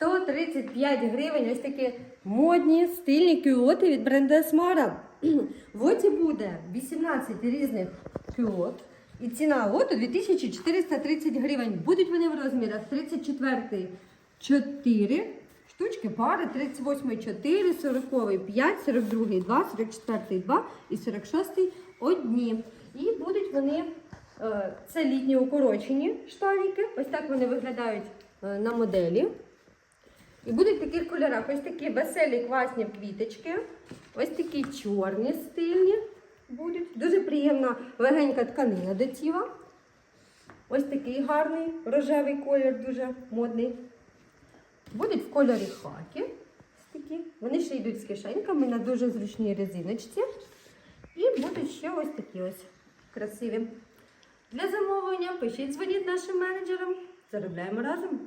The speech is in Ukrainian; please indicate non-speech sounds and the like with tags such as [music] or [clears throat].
135 гривень. Ось такі модні стильні кюоти від бренду Esmara. [clears throat] В лоті буде 18 різних кюот. І ціна лоту 2430 гривень. Будуть вони в розмірах 34 4 штучки, пари, 38 4, 40 5, 42 2, 44 2 і 46 одні. І будуть вони, е, це літні укорочені штаники. Ось так вони виглядають е, на моделі. І будуть в таких кольорах. Ось такі веселі, класні квіточки. Ось такі чорні стильні будуть. Дуже приємна легенька тканина до тіла. Ось такий гарний рожевий колір, дуже модний. Будуть в кольорі хакі. Ось такі. Вони ще йдуть з кишеньками на дуже зручній резиночці. І будуть ще ось такі ось красиві. Для замовлення пишіть, дзвоніть нашим менеджерам. Заробляємо разом.